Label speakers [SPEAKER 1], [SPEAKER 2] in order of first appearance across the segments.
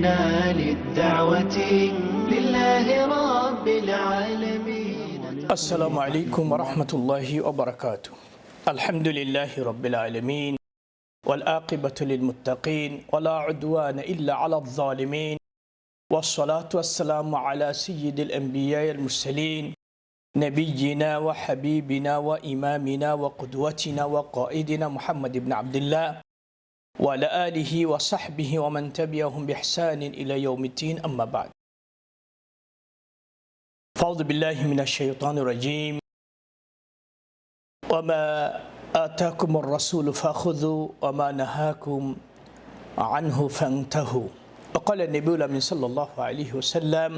[SPEAKER 1] قمنا للدعوة لله رب العالمين.
[SPEAKER 2] السلام عليكم ورحمة الله وبركاته. الحمد لله رب العالمين والآقبة للمتقين ولا عدوان إلا على الظالمين والصلاة والسلام على سيد الأنبياء المرسلين نبينا وحبيبنا وإمامنا وقدوتنا وقائدنا محمد بن عبد الله وعلى آله وصحبه ومن تبعهم بإحسان إلى يوم الدين أما بعد. فأعوذ بالله من الشيطان الرجيم. وما آتاكم الرسول فخذوا وما نهاكم عنه فانتهوا. وقال النبي الأمين صلى الله عليه وسلم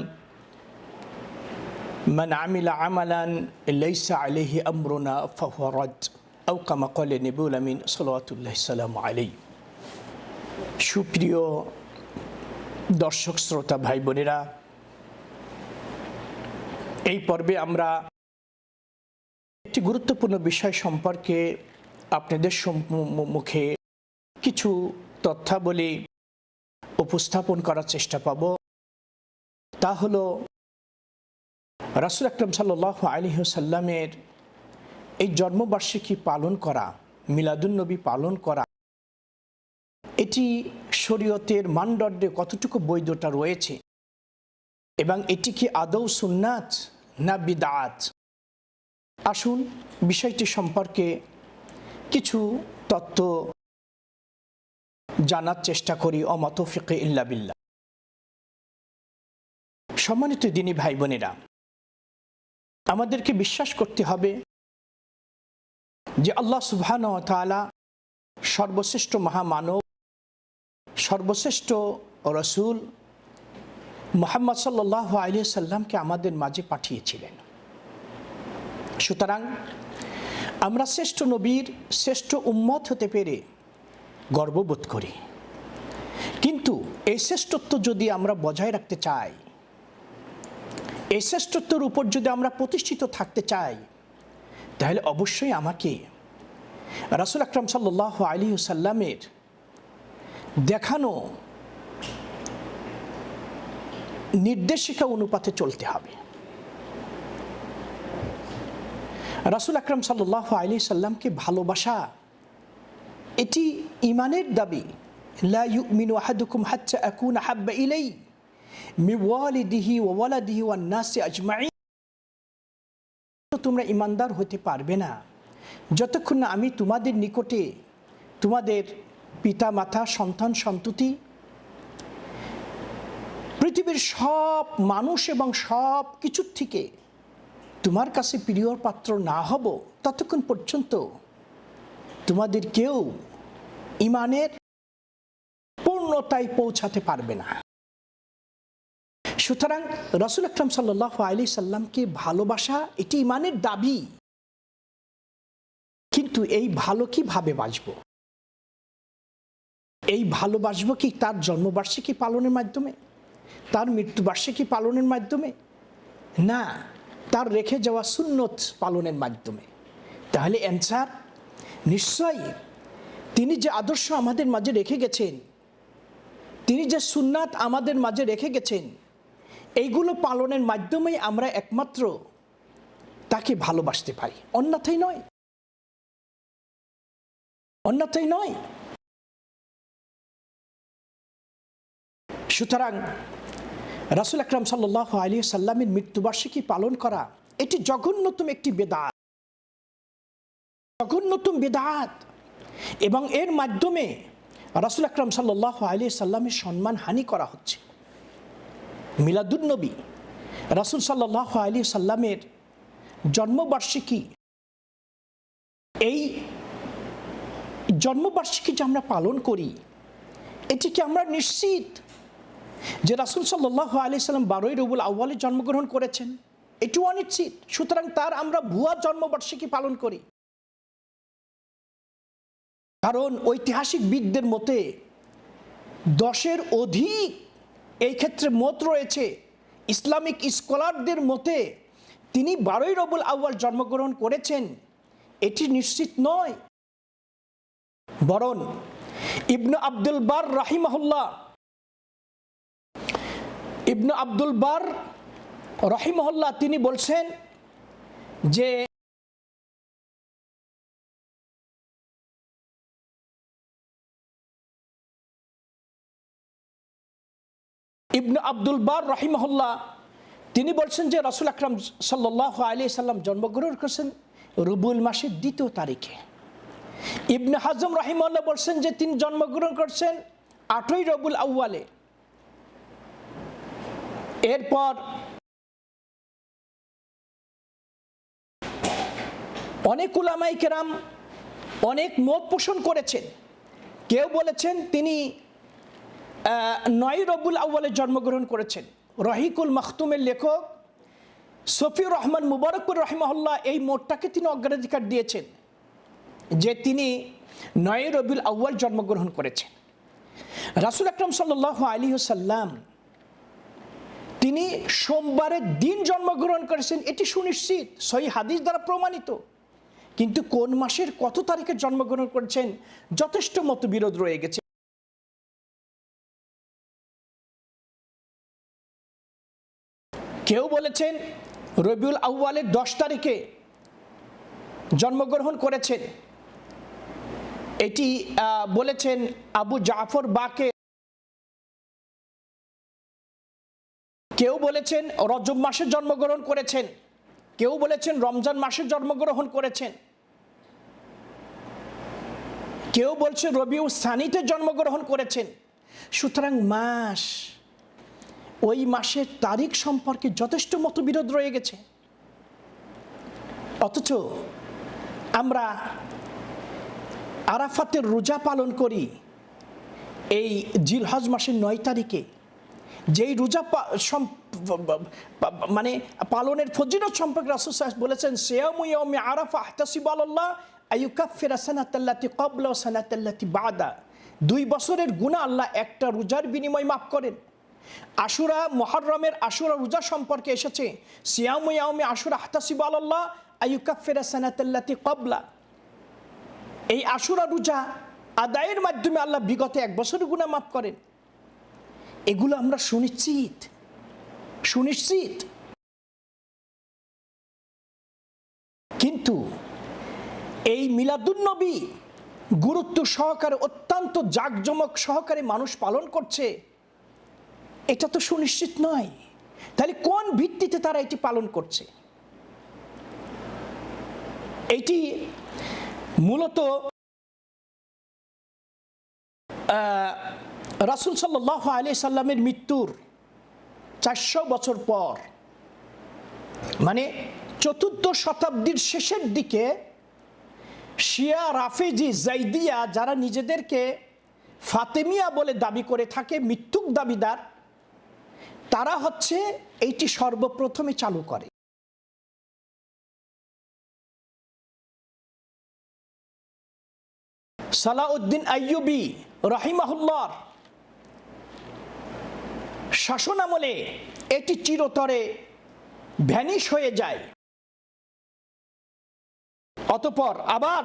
[SPEAKER 2] من عمل عملا ليس عليه أمرنا فهو رد. أو كما قال النبي الأمين صلوات الله السلام عليه. সুপ্রিয় দর্শক, শ্রোতা, ভাই, বোনেরা, এই পর্বে আমরা একটি গুরুত্বপূর্ণ বিষয় সম্পর্কে আপনাদের মুখে কিছু তথ্যাবলী উপস্থাপন করার চেষ্টা পাব। তা হল, রাসুল আকরম সাল্লাহ আলী সাল্লামের এই জন্মবার্ষিকী পালন করা মিলাদুন্নবী পালন করা এটি শরীয়তের মানদণ্ডে কতটুকু বৈধতা রয়েছে? এবং এটি কি আদৌ সুন্নাত না বিদাত? আসুন বিষয়টি সম্পর্কে কিছু তত্ত্ব জানার চেষ্টা করি অমত ফিকে ইল্লা বিল্লাহ। সম্মানিত দিনী ভাই বোনেরা আমাদেরকে বিশ্বাস করতে হবে যে আল্লাহ সুবহান তালা সর্বশ্রেষ্ঠ মহামানব সর্বশ্রেষ্ঠ রসুল মোহাম্মদ সাল্লাহ আলিয়া সাল্লামকে আমাদের মাঝে পাঠিয়েছিলেন। সুতরাং আমরা শ্রেষ্ঠ নবীর শ্রেষ্ঠ উম্মত হতে পেরে গর্ববোধ করি। কিন্তু এই শ্রেষ্ঠত্ব যদি আমরা বজায় রাখতে চাই, এই শ্রেষ্ঠত্বর উপর যদি আমরা প্রতিষ্ঠিত থাকতে চাই, তাহলে অবশ্যই আমাকে রাসুল আকরাম সাল্লাহ আলী সাল্লামের দেখানো। নির্দেশিকা অনুপাতে চলতে হবে। রাসুল আকরাম সাল্লাহ আলি সাল্লামকে ভালোবাসা, এটি ইমানের দাবি। লা আহাদুকুম হাচ্চা ওয়ালিদিহি তোমরা ইমানদার হতে পারবে না। যতক্ষণ না আমি তোমাদের নিকটে তোমাদের পিতা মাতা সন্তান, সন্ততি। পৃথিবীর সব মানুষ এবং সব কিছুর থেকে তোমার কাছে প্রিয় পাত্র না হব ততক্ষণ পর্যন্ত তোমাদের কেউ ইমানের পূর্ণতায় পৌঁছাতে পারবে না। সুতরাং রসুল আকরাম সাল্লাহ আলি সাল্লামকে ভালোবাসা এটি ইমানের দাবি। কিন্তু এই ভালো কীভাবে বাঁচব? এই ভালোবাসব কি তার জন্মবার্ষিকী পালনের মাধ্যমে? তার মৃত্যুবার্ষিকী পালনের মাধ্যমে? না, তার রেখে যাওয়া সুন্নত পালনের মাধ্যমে। তাহলে অ্যান্সার নিশ্চয়ই তিনি যে আদর্শ আমাদের মাঝে রেখে গেছেন, তিনি যে সুন্নাত আমাদের মাঝে রেখে গেছেন, এইগুলো পালনের মাধ্যমেই আমরা একমাত্র তাকে ভালোবাসতে পারি। অন্যথায় নয়। অন্যথায় নয়। সুতরাং রাসুল আকরাম সাল্লাহ আলী সাল্লামের মৃত্যুবার্ষিকী পালন করা এটি জঘন্যতম একটি বেদাত। জঘন্যতম বেদাত। এবং এর মাধ্যমে রাসুল আকরাম সাল্লাহ আলী সাল্লামের সম্মান হানি করা হচ্ছে। মিলাদুন্নবী রাসুল সাল্লাহ আলী সাল্লামের জন্মবার্ষিকী, এই জন্মবার্ষিকী যে আমরা পালন করি, এটিকে আমরা নিশ্চিত যে রাসুল সাল্লাহ আলি সাল্লাম বারোই রবুল আউ্বালে জন্মগ্রহণ করেছেন এটিও অনিশ্চিত। সুতরাং তার আমরা ভুয়া জন্মবার্ষিকী পালন করি। কারণ ঐতিহাসিক বিদদের মতে দশের অধিক এই ক্ষেত্রে মত রয়েছে। ইসলামিক স্কলারদের মতে তিনি বারোই রবুল আউ্বাল জন্মগ্রহণ করেছেন, এটি নিশ্চিত নয়। বরং ইবনু আব্দুল বার রাহিমাহুল্লাহ ইবনু আব্দুল বার রহিমহল্লা তিনি বলছেন যে ইবনু আব্দুল বার রহিমহল্লা তিনি বলছেন যে রসুল আকরাম সাল্লাহ আলী সাল্লাম জন্মগ্রহণ করেছেন রুবুল মাসের দ্বিতীয় তারিখে। ইবনে হাজম রহিমল্লাহ বলছেন যে তিনি জন্মগ্রহণ করছেন আটই রবুল আউ্বালে এরপর অনেক উলামাই কেরাম অনেক মত পোষণ করেছেন। কেউ বলেছেন তিনি নয় রবুল আউ্বালে জন্মগ্রহণ করেছেন। রহিকুল মাখতুমের লেখক সফিউর রহমান মুবারকুর রহিমহল্লা এই মোটটাকে তিনি অগ্রাধিকার দিয়েছেন যে তিনি নয় রবিউল আউ্বাল জন্মগ্রহণ করেছেন। রাসুল আকরম সাল্লাহ আলী সাল্লাম তিনি সোমবারের দিন জন্মগ্রহণ করেছেন, এটি সুনিশ্চিত, সহি হাদিস দ্বারা প্রমাণিত। কিন্তু কোন মাসের কত তারিখে জন্মগ্রহণ করেছেন, যথেষ্ট মতবিরোধ রয়ে গেছে। কেউ বলেছেন, রবিউল আউ্বালের দশ তারিখে জন্মগ্রহণ করেছেন। এটি বলেছেন আবু জাফর বাকে কেউ বলেছেন রজব মাসে জন্মগ্রহণ করেছেন। কেউ বলেছেন রমজান মাসে জন্মগ্রহণ করেছেন। কেউ বলছে রবিউ সানিতে জন্মগ্রহণ করেছেন। সুতরাং মাস, ওই মাসের তারিখ সম্পর্কে যথেষ্ট মতবিরোধ রয়ে গেছে। অথচ আমরা আরাফাতের রোজা পালন করি, এই জিলহজ মাসের নয় তারিখে। যেই রোজা মানে পালনের ফজিলত সম্পর্কে রাসূল সাহেব বলেছেন, সিয়ামু ইয়াউমি আরাফা আহতাসিবু সানাতাল্লাতি ক্বাবলা ওয়া সানাতাল্লাতি বাদা। দুই বছরের গুণা আল্লাহ একটা রোজার বিনিময় মাফ করেন। আশুরা মুহররমের আশুরা রোজা সম্পর্কে এসেছে, সিয়ামু ইয়াউমি আশুরা আহতাসিবু আলাল্লাহ আইয়ুকাফিরা সানাতাল্লাতি ক্বাবলা। এই আশুরা রোজা আদায়ের মাধ্যমে আল্লাহ বিগত এক বছরের গুনাহ মাফ করেন। এগুলো আমরা সুনিশ্চিত। সুনিশ্চিত। কিন্তু এই মিলাদুন্নবী গুরুত্ব সহকারে, অত্যন্ত জাঁকজমক সহকারে মানুষ পালন করছে, এটা তো সুনিশ্চিত নয়। তাহলে কোন ভিত্তিতে তারা এটি পালন করছে? এটি মূলত রাসুল সাল্লাহ আলি সাল্লামের মৃত্যুর চারশো বছর পর মানে চতুর্থ শতাব্দীর শেষের দিকে শিয়া, রাফেজি, জাইদিয়া যারা নিজেদেরকে ফাতেমিয়া বলে দাবি করে থাকে, মৃত্যুক দাবিদার, তারা হচ্ছে এইটি সর্বপ্রথমে চালু করে। সালাউদ্দিন আইয়ুবি রহিমাহুল্লার শাসনামলে এটি চিরতরে ভ্যানিশ হয়ে যায়। অতপর আবার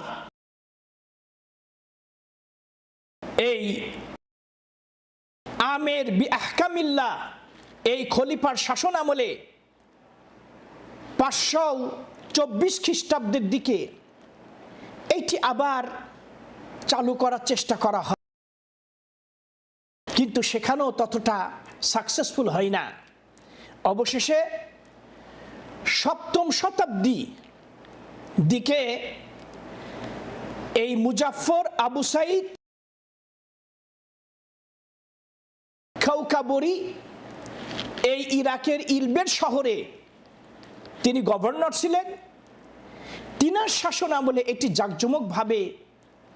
[SPEAKER 2] এই আমের আহকামিল্লা এই খলিফার শাসন আমলে পাঁচশো চব্বিশ খ্রিস্টাব্দের দিকে এইটি আবার চালু করার চেষ্টা করা হয়। কিন্তু সেখানেও ততটা সাকসেসফুল হয় না। অবশেষে সপ্তম শতাব্দী দিকে এই মুজাফর আবু সাইদ খাউকাবরি এই ইরাকের ইলবের শহরে তিনি গভর্নর ছিলেন। তিনার শাসন আমলে এটি জাঁকজমকভাবে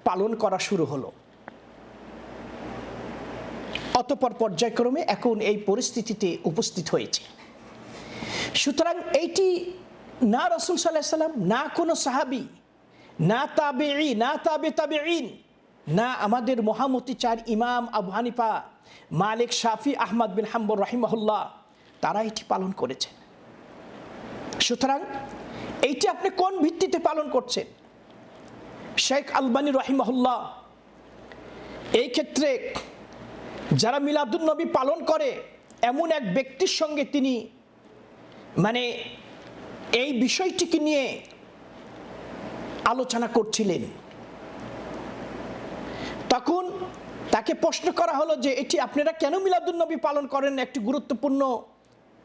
[SPEAKER 2] পালন করা শুরু হলো। অতপর পর্যায়ক্রমে এখন এই পরিস্থিতিতে উপস্থিত হয়েছে। সুতরাং এইটি না রসুল সাল্লাহ সাল্লাম, না কোনো সাহাবি, না তাবে না তাবে তাবে না আমাদের মহামতি চার ইমাম আবু হানিফা, মালিক শাফি আহমদ বিন হাম্বর রহিমহল্লা তারা এটি পালন করেছেন। সুতরাং এইটি আপনি কোন ভিত্তিতে পালন করছেন? শেখ আলবানী রহিমহল্লা এই ক্ষেত্রে যারা মিলাদুল নবী পালন করে, এমন এক ব্যক্তির সঙ্গে তিনি মানে এই বিষয়টিকে নিয়ে আলোচনা করছিলেন। তখন তাকে প্রশ্ন করা হলো যে, এটি আপনারা কেন মিলাদুন্নবী পালন করেন? একটি গুরুত্বপূর্ণ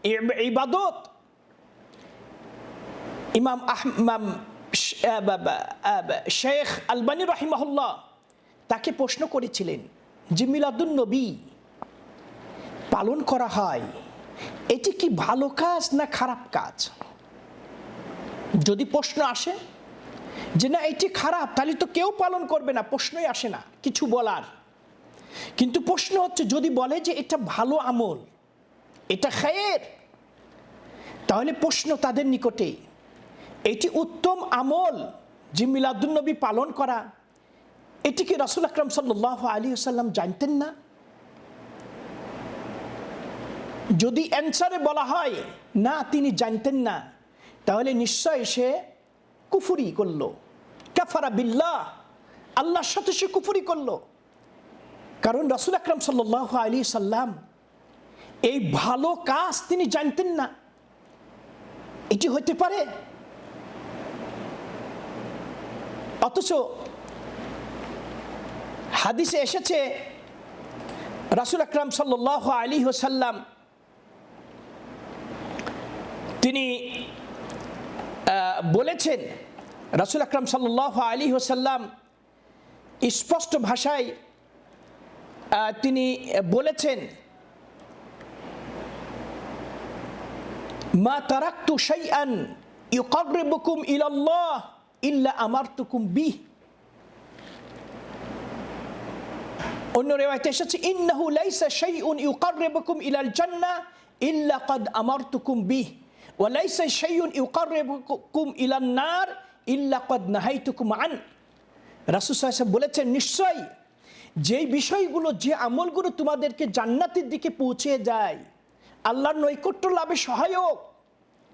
[SPEAKER 2] ইব- ইবাদত। ইমাম আহমাম শেখ আলবানী রহিমাহুল্লাহ তাকে প্রশ্ন করেছিলেন যে মিলাদুন নবী পালন করা হয়। এটি কি ভালো কাজ না খারাপ কাজ? যদি প্রশ্ন আসে যে না, এটি খারাপ, তাহলে তো কেউ পালন করবে না, প্রশ্নই আসে না, কিছু বলার। কিন্তু প্রশ্ন হচ্ছে, যদি বলে যে এটা ভালো আমল, এটা খায়ের, তাহলে প্রশ্ন তাদের নিকটে, এটি উত্তম আমল যে মিলাদুন্নবী পালন করা এটি কি রসুল আকরম সাল্লাহ আলী সাল্লাম জানতেন না? যদি অ্যান্সারে বলা হয়, না, তিনি জানতেন না, তাহলে নিশ্চয় সে কুফুরি করল। কাফারা বিল্লাহ, আল্লাহর সাথে সে কুফুরি করল। কারণ রাসুল আকরম সাল্লাহ আলী সাল্লাম এই ভালো কাজ তিনি জানতেন না। এটি হতে পারে? অথচ হাদিসে এসেছে, রাসুল আকরাম সাল্লাহ আলী হোসাল্লাম তিনি বলেছেন, রাসুল আকরাম সাল্লাহ আলী হোসাল্লাম স্পষ্ট ভাষায় তিনি বলেছেন, মা তারাক্তু শাইআন ইউকাররিবুকুম ইলাল্লাহ ইল্লা আমার আমারতুকুম বিহ। অন্য রেওয়ায়তে এসেছে, ইন্নাহু লাইসা শাইউন ইউকাররিবুকুম ইলাল জান্নাহ ইল্লা ক্বাদ আমারতুকুম বিহ। ওয়া লাইসা শাইউন ইউকাররিবুকুম ইলান নার ইল্লা ক্বাদ নাহাইতুকুম আন। রাসূল ওয়াসাল্লাম বলেছেন, নিশ্চয়ই যেই বিষয়গুলো, যে আমলগুলো তোমাদেরকে জান্নাতের দিকে পৌঁছে যায়, আল্লাহর নৈকট্য লাভে সহায়ক,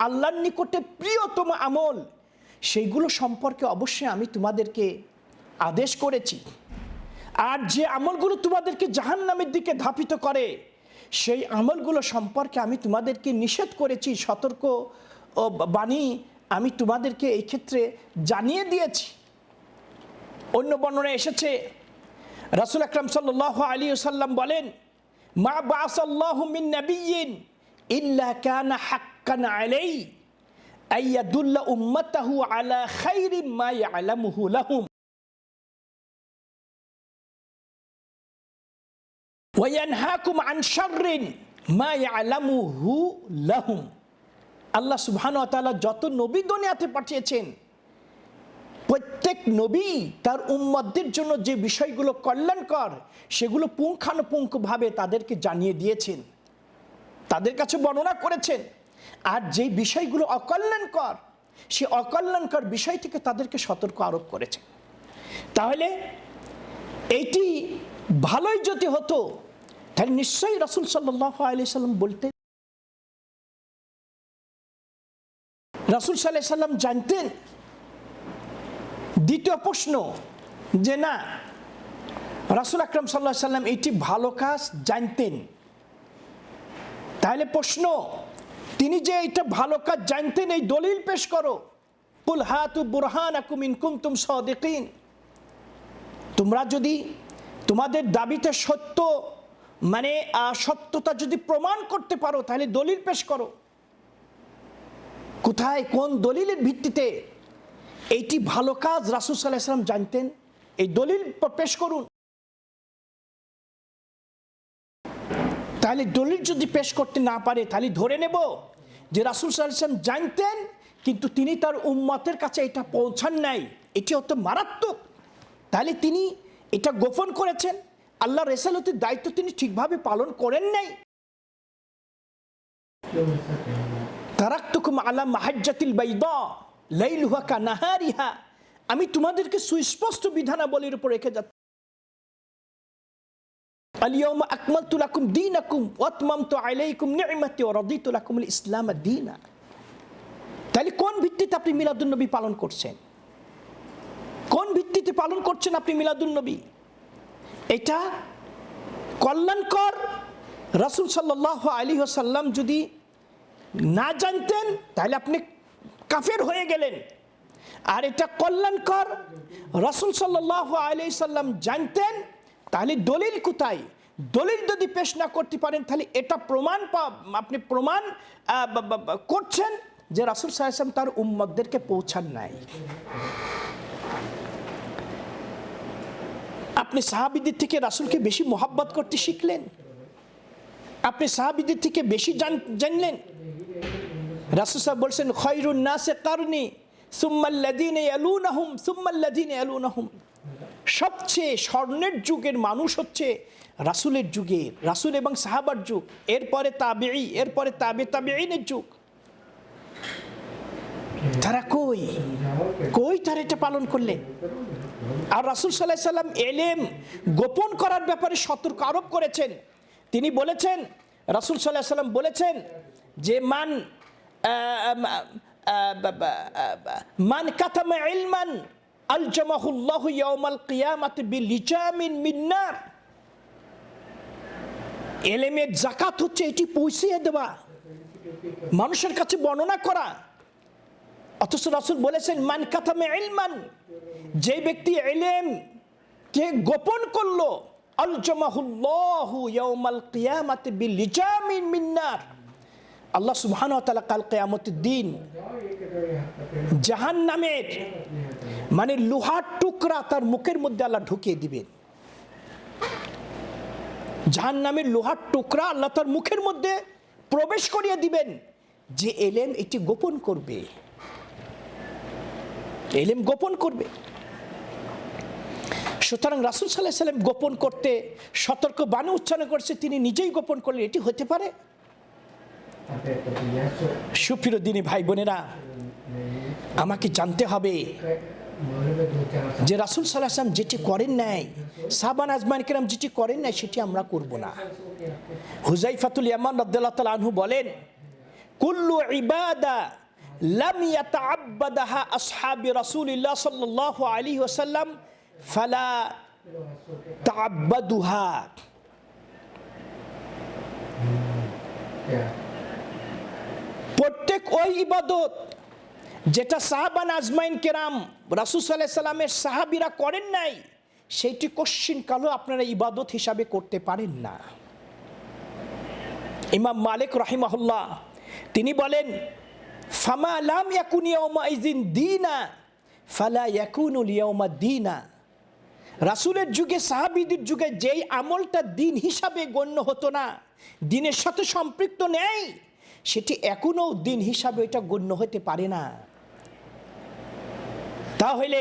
[SPEAKER 2] আল্লাহর নিকটে প্রিয়তম আমল, সেইগুলো সম্পর্কে অবশ্যই আমি তোমাদেরকে আদেশ করেছি। আর যে আমলগুলো তোমাদেরকে জাহান নামের দিকে ধাপিত করে, সেই আমলগুলো সম্পর্কে আমি তোমাদেরকে নিষেধ করেছি, সতর্ক ও বাণী আমি তোমাদেরকে এই ক্ষেত্রে জানিয়ে দিয়েছি। অন্য বর্ণনায় এসেছে, রাসুল আকরাম সাল্লাহ আলী সাল্লাম বলেন, মা বাসাল্লাহু ইল্লা কানা হাক্কান আলাই আইয়াদুল্লা উম্মাতাহু আলা খাইরি মা ইয়ালামুহু লাহুম। ওয়ায়ানহাকুম আন শাররিন মা ইয়ালামুহু লাহুম আল্লাহ সুবহানাহু ওয়া তাআলা যত নবী দুনিয়াতে পাঠিয়েছেন, প্রত্যেক নবী তার উম্মতদের জন্য যে বিষয়গুলো কল্যাণকর, সেগুলো পুঙ্খানুপুঙ্খভাবে তাদেরকে জানিয়ে দিয়েছেন, তাদের কাছে বর্ণনা করেছেন। আর যে বিষয়গুলো অকল্যাণকর, সে অকল্যাণকর বিষয় থেকে তাদেরকে সতর্ক আরোপ করেছেন। তাহলে এইটি ভালোই যদি হতো তাহলে নিশ্চয়ই রসুল সাল্লাহ আলি সাল্লাম বলতেন, রসুল সাল্লাহ সাল্লাম জানতেন, দ্বিতীয় প্রশ্ন যে না, রাসুল আকরম সাল্লাহ সাল্লাম এটি ভালো কাজ জানতেন। তাহলে প্রশ্ন, তিনি যে এটা ভালো কাজ জানতেন, এই দলিল পেশ করো। কুল হাতু বুরহান আকুমিন কুমতুম সদিকিন। তোমরা যদি তোমাদের দাবিতে সত্য মানে সত্যতা যদি প্রমাণ করতে পারো, তাহলে দলিল পেশ করো। কোথায়, কোন দলিলের ভিত্তিতে এইটি ভালো কাজ রাসুল সাল্লাহ জানতেন? এই দলিল পেশ করুন। তাহলে দলিল যদি পেশ করতে না পারে, তাহলে ধরে নেব যে রাসুল সাল্লাম জানতেন, কিন্তু তিনি তার উম্মতের কাছে এটা পৌঁছান নাই। এটি অত মারাত্মক। তাহলে তিনি এটা গোপন করেছেন। আল্লাহ রেসালতের দায়িত্ব তিনি ঠিকভাবে পালন করেন নাই তারাক্তুকুম আলা মাহাজ্জাতিল বাইদা লাইলুহা কানাহারিহা আমি তোমাদেরকে সুস্পষ্ট বিধানাবলীর উপর রেখে যাচ্ছি اليوم أكملت لكم دينكم وأتممت عليكم نعمتي ورضيت لكم الإسلام دينا তাহলে কোন ভিত্তিতে আপনি মিলাদুন্নবী পালন করছেন কোন ভিত্তিতে পালন করছেন আপনি মিলাদুন্নবী এটা কল্যাণকর। রাসুল সাল্লাহ আলী সাল্লাম যদি না জানতেন, তাহলে আপনি কাফের হয়ে গেলেন। আর এটা কল্যাণকর। রসুল সাল্লাহ আলি সাল্লাম জানতেন, তাহলে দলিল কোথায়? দলিল যদি পেশ না করতে পারেন, তাহলে এটা প্রমাণ আপনি প্রমাণ করছেন যে রাসুল সাহেব তার উম্মদদেরকে পৌঁছান নাই। আপনি সাহাবিদের থেকে রাসুলকে বেশি মোহাব্বত করতে শিখলেন? আপনি সাহাবিদের থেকে বেশি জানলেন? রাসুল সাহেব বলছেন খৈরুন নাসে কারণি সুম্মাল্লাদিনে ইয়ালুনাহুম সুম্মাল্লাদিনে ইয়ালুনাহুম। সবচেয়ে স্বর্ণের যুগের মানুষ হচ্ছে রাসুলের যুগের রাসুল এবং সাহাবার যুগ, এরপরে তাবেই এরপরে তাবে তাবেইনের যুগ। তারা কই? কই তারা এটা পালন করলেন? আর রাসুল সাল্লাহ সাল্লাম এলেম গোপন করার ব্যাপারে সতর্ক আরোপ করেছেন। তিনি বলেছেন, রাসুল সাল্লাহ সাল্লাম বলেছেন যে, মান মান কাতামা ইলমান আল জামাহুল্লাহ ইয়াউমাল কিয়ামাত বিলিজামিন মিন্নার। এলেমের জাকাত হচ্ছে এটি পৌঁছিয়ে দেওয়া, মানুষের কাছে বর্ণনা করা। অথচ রাসুল বলেছেন, মান কাতামে ইলমান যে ব্যক্তি এলেম কে গোপন করল আল্লাহ তাআলা কাল কিয়ামতের দিন জাহান্নামের মানে লোহার টুকরা তার মুখের মধ্যে আল্লাহ ঢুকিয়ে দিবেন। জাহান্নামের লোহার টুকরা আল্লাহ তার মুখের মধ্যে প্রবেশ করিয়ে দিবেন যে এলেম এটি গোপন করবে। এলেম গোপন করবে। সুতরাং রাসুল সাল্লাহ সাল্লাম গোপন করতে সতর্ক বাণী উচ্চারণ করছে, তিনি নিজেই গোপন করলেন, এটি হতে পারে।
[SPEAKER 3] Sampai terbiasa
[SPEAKER 2] সুপ্রিয় দিনী ভাই বোনেরা, আমাকে জানতে হবে যে রাসুল সাল্লাহ আসলাম যেটি করেন নাই সাবান আজমান কিরাম যেটি করেন নাই, সেটি আমরা করব না। হুজাইফাতুল ইয়ামান রাদিয়াল্লাহু তাআলা আনহু বলেন, কুল্লু ইবাদা লাম ইয়াতাআব্বাদাহা আসহাবি রাসূলিল্লাহ ফালা তাআব্বাদুহা। প্রত্যেক ওই ইবাদত যেটা সাহাবান আজমাইন কেরাম রাসুল সাল্লামের সাহাবিরা করেন নাই, সেইটি কশ্চিন কালো আপনারা ইবাদত হিসাবে করতে পারেন না। ইমাম মালিক রাহিমাহুল্লাহ, তিনি বলেন ফামা লাম ইয়াকুন ইয়াউমা ইজিন দিনা ফালা ইয়াকুনুল ইয়াউমা দিনা রাসুলের যুগে সাহাবিদের যুগে যেই আমলটা দিন হিসাবে গণ্য হতো না দিনের সাথে সম্পৃক্ত নেই সেটি এখনও দিন হিসাবে এটা গণ্য হতে পারে না। তাহলে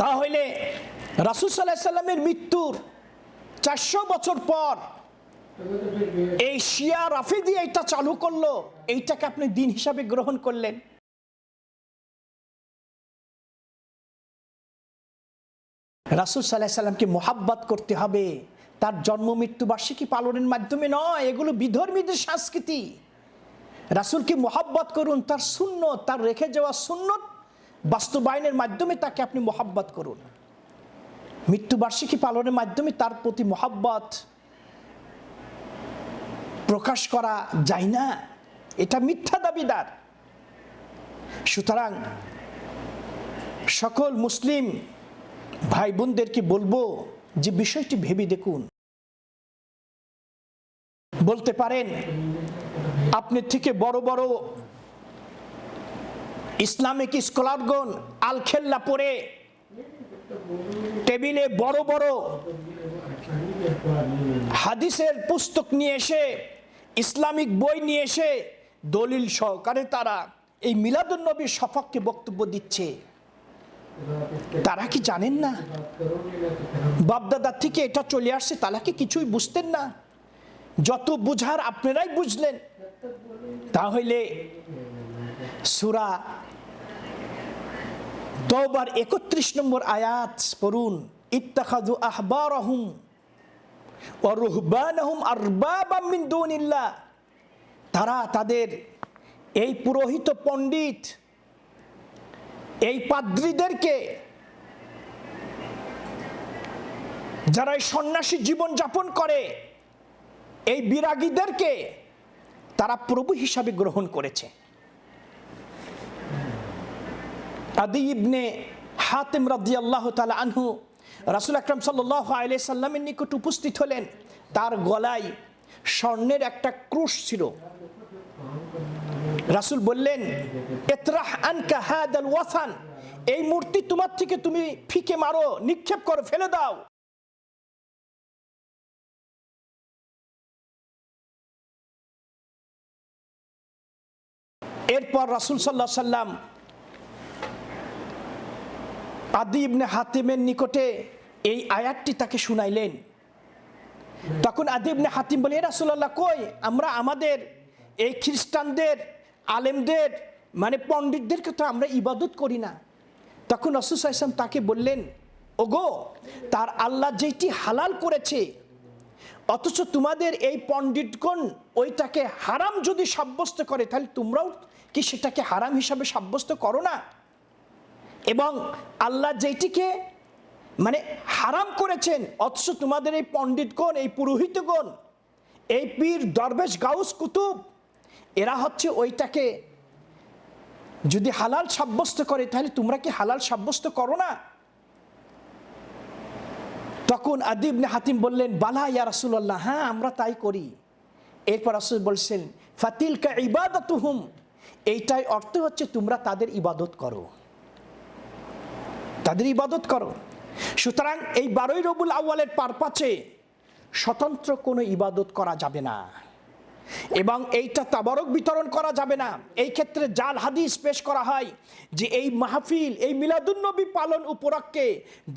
[SPEAKER 2] তাহলে রাসুল সাল্লাহ সাল্লামের মৃত্যুর চারশো বছর পর এই শিয়া রাফিদি এইটা চালু করল, এইটাকে আপনি দিন হিসাবে গ্রহণ করলেন। রাসুল সাল্লাহ সাল্লামকে মোহাব্বত করতে হবে। তার জন্ম মৃত্যু বার্ষিকী পালনের মাধ্যমে নয়, এগুলো বিধর্মীদের সংস্কৃতি। রাসুলকে মোহাব্বত করুন, তার শূন্য তার রেখে যাওয়া সুন্নত বাস্তবায়নের মাধ্যমে তাকে আপনি মোহাব্বত করুন। মৃত্যুবার্ষিকী পালনের মাধ্যমে তার প্রতি মোহাব্বত প্রকাশ করা যায় না। এটা মিথ্যা দাবিদার। সুতরাং সকল মুসলিম ভাই বোনদেরকে বলব যে বিষয়টি ভেবে দেখুন। বলতে পারেন, আপনি থেকে বড় বড় ইসলামিক স্কলারগণ আলখেল্লা পরে টেবিলে বড় বড় হাদিসের পুস্তক নিয়ে এসে, ইসলামিক বই নিয়ে এসে দলিল সহকারে তারা এই মিলাদুন্নবীর সপক্ষে বক্তব্য দিচ্ছে। তারা কি জানেন না? বাপদাদার থেকে এটা চলে আসছে, তারা কি কিছুই বুঝতেন না? যত বুঝার আপনারাই বুঝলেন। তাহলে সুরা দোবার একত্রিশ নম্বর আয়াত পড়ুন। ইত্তাখাদু আহবারহুম ও রুহবানহুম আরবাবাম মিন তারা তাদের এই পুরোহিত পণ্ডিত, এই পাদ্রীদেরকে যারা এই সন্ন্যাসী জীবন যাপন করে, এই বিরাগীদেরকে তারা প্রভু হিসাবে গ্রহণ করেছে। আদি ইবনে হাতেম রাদি আল্লাহ তালা আনহু, রাসুল আকরাম সাল্লাহ আলাই সাল্লামের নিকট উপস্থিত হলেন। তার গলায় স্বর্ণের একটা ক্রুশ ছিল। রাসুল বললেন এতরাহ আনকা হাদাল ওয়াসান, এই মূর্তি তোমার থেকে তুমি ফিকে মারো, নিক্ষেপ করো, ফেলে দাও। এরপর রাসুল সাল্লাহ সাল্লাম আদি ইবনে হাতিমের নিকটে এই আয়াতটি তাকে শুনাইলেন। তখন আদি ইবনে হাতিম বলে রাসুল্লাহ কই? আমরা আমাদের এই খ্রিস্টানদের, আলেমদের মানে পণ্ডিতদেরকে তো আমরা ইবাদত করি না। তখন রসুল সাইসলাম তাকে বললেন, ওগো, তার আল্লাহ যেটি হালাল করেছে, অথচ তোমাদের এই পণ্ডিতগণ ওইটাকে হারাম যদি সাব্যস্ত করে, তাহলে তোমরাও কি সেটাকে হারাম হিসাবে সাব্যস্ত করো না? এবং আল্লাহ যেটিকে মানে হারাম করেছেন, অথচ তোমাদের এই পণ্ডিতগণ, এই পুরোহিতগণ, এই পীর দরবেশ গাউস কুতুব, এরা হচ্ছে ওইটাকে যদি হালাল সাব্যস্ত করে, তাহলে তোমরা কি হালাল সাব্যস্ত করো না? তখন আদিবনে হাতিম বললেন, বালা ইয়া রাসুল্লাহ হ্যাঁ আমরা তাই করি। এরপর রাসুল বলছেন ফাতিল কা ইবাদত হুম এইটাই অর্থ হচ্ছে তোমরা তাদের ইবাদত করো। তাদের ইবাদত করো। সুতরাং এই বারোই রবুল আউ্বালের পারপাচে স্বতন্ত্র কোনো ইবাদত করা যাবে না। এবং এইটা তাবারক বিতরণ করা যাবে না। এই ক্ষেত্রে জাল হাদিস পেশ করা হয় যে এই মাহফিল, এই মিলাদুন্নবী পালন উপলক্ষে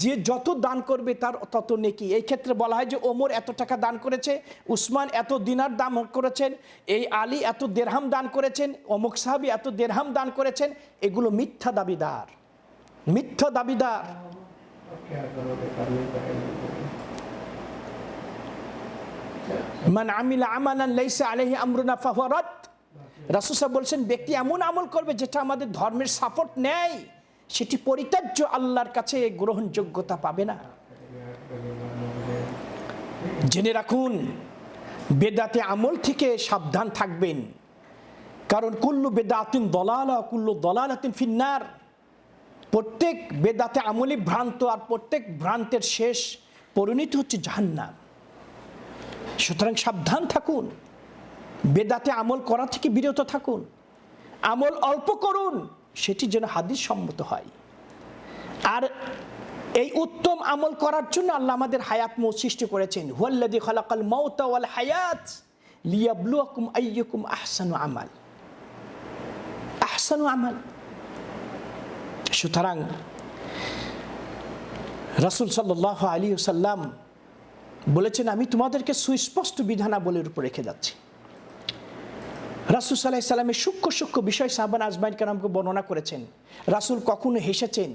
[SPEAKER 2] যে যত দান করবে তার তত নেকি। এই ক্ষেত্রে বলা হয় যে ওমর এত টাকা দান করেছে, উসমান এত দিনার দান করেছেন, এই আলী এত দেড়হাম দান করেছেন, অমুক সাহাবি এত দেড়হাম দান করেছেন, এগুলো মিথ্যা দাবিদার। মিথ্যা দাবিদার। মান আমিল আমানান লাইসা আলাইহি আমরুনা ফাহরাত রাসূল বলছেন, ব্যক্তি এমন আমল করবে যেটা আমাদের ধর্মের সাপোর্ট নেয় সেটি পরিত্যাজ্য আল্লাহর কাছে গ্রহণযোগ্যতা পাবে না। জেনে রাখুন, বেদাতে আমল থেকে সাবধান থাকবেন। কারণ কুল্লু বেদাতিন দলালা, কুল্লু দলাল দলালাতিন ফিন্নার। প্রত্যেক বেদাতে আমলি ভ্রান্ত আর প্রত্যেক ভ্রান্তের শেষ পরিণতি হচ্ছে জাহান্নাম। সুতরাং সাবধান থাকুন। বেদাতে আমল করা থেকে বিরত থাকুন। আমল অল্প করুন, সেটি যেন হাদিস সম্মত হয়। আর এই উত্তম আমল করার জন্য আল্লাহ আমাদের হায়াত মৌ সৃষ্টি করেছেন। হুয়াল্লাদি খলাকাল মৌতা ওয়াল হায়াত লিয়াবলুয়াকুম আইয়ুকুম আহসানু আমাল। আহসানু আমাল। সুতরাং রাসূল সাল্লাল্লাহু আলাইহি সাল্লাম বলেছেন, আমি তোমাদেরকে সুস্পষ্ট বিধানাবলীর উপর রেখে যাচ্ছি। রাসুল সাল্লাহ সাল্লামের সূক্ষ্ম সূক্ষ্ম বিষয় সাহবান আজমাইন কালামকে বর্ণনা করেছেন। রাসুল কখনো হেসেছেন,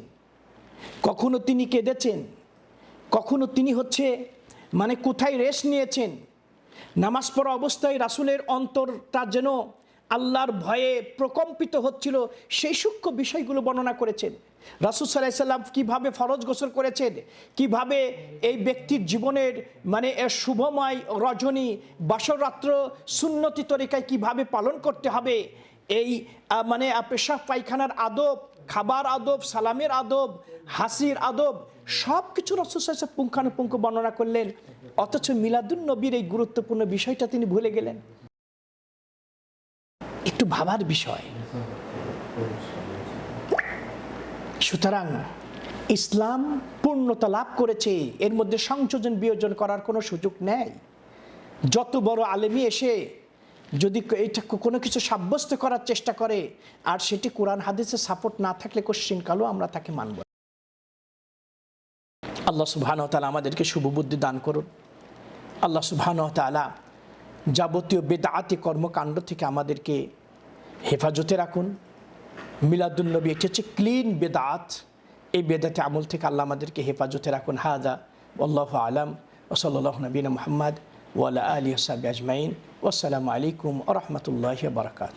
[SPEAKER 2] কখনো তিনি কেঁদেছেন, কখনো তিনি হচ্ছে মানে কোথায় রেস্ট নিয়েছেন, নামাজ পড়া অবস্থায় রাসুলের অন্তরটা যেন আল্লাহর ভয়ে প্রকম্পিত হচ্ছিল সেই সূক্ষ্ম বিষয়গুলো বর্ণনা করেছেন। রাসুল সাল্লাহ সাল্লাম কীভাবে ফরজ গোসল করেছেন, কীভাবে এই ব্যক্তির জীবনের মানে এর শুভময় রজনী, বাসরাত্র, সুন্নতি তরিকায় কীভাবে পালন করতে হবে, এই মানে পেশাব পায়খানার আদব, খাবার আদব, সালামের আদব, হাসির আদব সব কিছু রসুল সাহেব পুঙ্খানুপুঙ্খ বর্ণনা করলেন, অথচ মিলাদুন নবীর এই গুরুত্বপূর্ণ বিষয়টা তিনি ভুলে গেলেন। একটু ভাবার বিষয়। সুতরাং ইসলাম পূর্ণতা লাভ করেছে, এর মধ্যে সংযোজন বিয়োজন করার কোনো সুযোগ নেই। যত বড় আলেমি এসে যদি এটা কোনো কিছু সাব্যস্ত করার চেষ্টা করে, আর সেটি কোরআন হাদিসের সাপোর্ট না থাকলে কোশ্চিন কালো আমরা তাকে মানব আল্লাহ সুবহান তালা আমাদেরকে শুভবুদ্ধি দান করুন। আল্লাহ সুবহান তালা যাবতীয় বেদাতি কর্মকাণ্ড থেকে আমাদেরকে হেফাজতে রাখুন। মিলাদুল্নবী এটি হচ্ছে ক্লিন বেদাত এই বেদাতে আমল থেকে আল্লাহ আমাদেরকে হেফাজতে রাখুন। হাদা আল্লাহ আলাম। ওসল্লাহ নবীন মোহাম্মদ ওয়ালা আলী সাবি আজমাইন। ওসালামু আলাইকুম ও রহমতুল্লাহ বারকাত